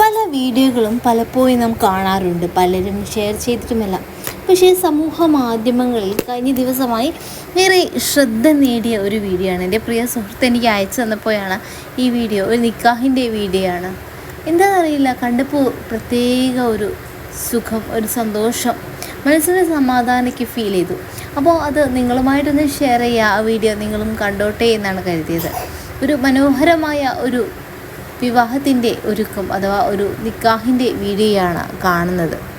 പല വീഡിയോകളും പലപ്പോഴും നാം കാണാറുണ്ട്. പലരും ഷെയർ ചെയ്തിട്ടുമല്ല. പക്ഷേ സമൂഹ മാധ്യമങ്ങളിൽ കഴിഞ്ഞ ദിവസമായി ഏറെ ശ്രദ്ധ നേടിയ ഒരു വീഡിയോ ആണ് എന്റെ പ്രിയ സുഹൃത്ത് എനിക്ക് അയച്ചു തന്നപ്പോഴാണ് ഈ വീഡിയോ. ഒരു നിക്കാഹിന്റെ വീഡിയോ ആണ് എന്താണെന്നറിയില്ല. കണ്ടപ്പോൾ പ്രത്യേക ഒരു സുഖം ഒരു സന്തോഷം മനസ്സിന് സമാധാനമൊക്കെ ഫീൽ ചെയ്തു. അപ്പോൾ അത് നിങ്ങളുമായിട്ടൊന്ന് ഷെയർ ചെയ്യുക. ആ വീഡിയോ നിങ്ങളും കണ്ടോട്ടെ എന്നാണ് കരുതിയത്. ഒരു മനോഹരമായ ഒരു വിവാഹത്തിന്റെ ഒരുക്കം അഥവാ ഒരു നിക്കാഹിന്റെ വീഡിയോയാണ് കാണുന്നത്.